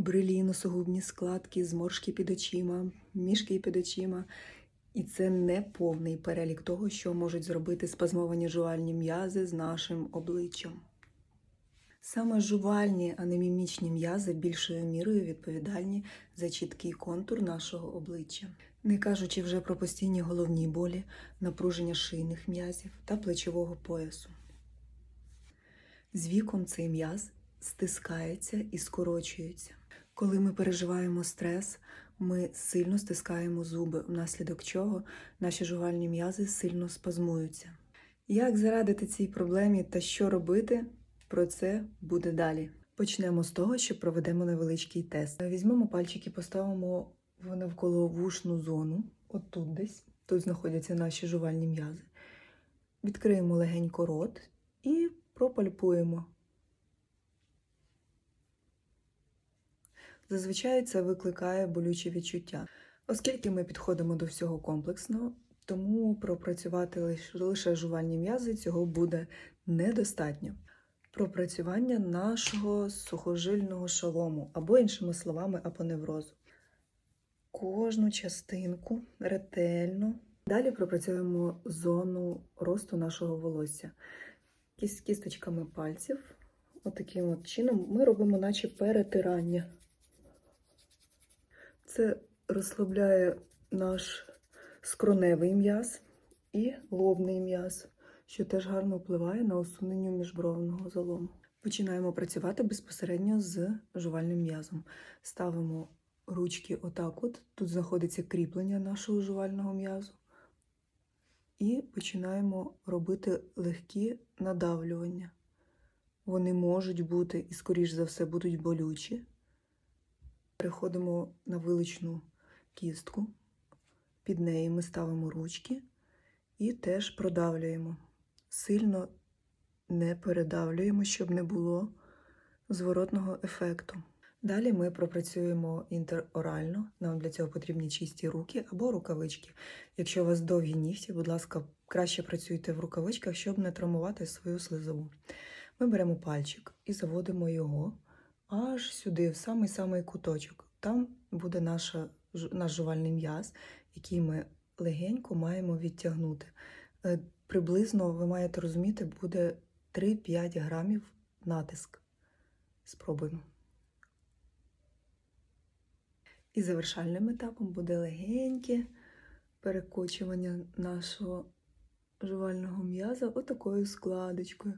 брилі, носогубні складки, зморшки під очима, мішки під очима. І це не повний перелік того, що можуть зробити спазмовані жувальні м'язи з нашим обличчям. Саме жувальні, а не мімічні м'язи більшою мірою відповідальні за чіткий контур нашого обличчя, не кажучи вже про постійні головні болі, напруження шийних м'язів та плечового поясу. З віком цей м'яз стискається і скорочується. Коли ми переживаємо стрес, ми сильно стискаємо зуби, внаслідок чого наші жувальні м'язи сильно спазмуються. Як зарадити цій проблемі та що робити, про це буде далі. Почнемо з того, що проведемо невеличкий тест. Візьмемо пальчики, поставимо в навколовушну зону, отут десь. Тут знаходяться наші жувальні м'язи. Відкриємо легенько рот і пропальпуємо. Зазвичай це викликає болючі відчуття. Оскільки ми підходимо до всього комплексно, тому пропрацювати лиш- лише жувальні м'язи цього буде недостатньо. Пропрацювання нашого сухожильного шолому, або, іншими словами, апоневрозу. Кожну частинку ретельно. Далі пропрацюємо зону росту нашого волосся. Кіс- Кісточками пальців. Отаким от чином ми робимо наче перетирання. Це розслабляє наш скроневий м'яз і лобний м'яз, що теж гарно впливає на усунення міжбровного залому. Починаємо працювати безпосередньо з жувальним м'язом. Ставимо ручки отак от, тут знаходиться кріплення нашого жувального м'язу. І починаємо робити легкі надавлювання. Вони можуть бути і, скоріш за все, будуть болючі. Переходимо на виличну кістку, під неї ми ставимо ручки і теж продавлюємо. Сильно не передавлюємо, щоб не було зворотного ефекту. Далі ми пропрацюємо інтерорально. Нам для цього потрібні чисті руки або рукавички. Якщо у вас довгі нігті, будь ласка, краще працюйте в рукавичках, щоб не травмувати свою слизову. Ми беремо пальчик і заводимо його аж сюди, в самий-самий куточок. Там буде наша, наш жувальний м'яз, який ми легенько маємо відтягнути. Е, Приблизно, ви маєте розуміти, буде 3-5 грамів натиск. Спробуємо. І завершальним етапом буде легеньке перекочування нашого жувального м'яза отакою складочкою.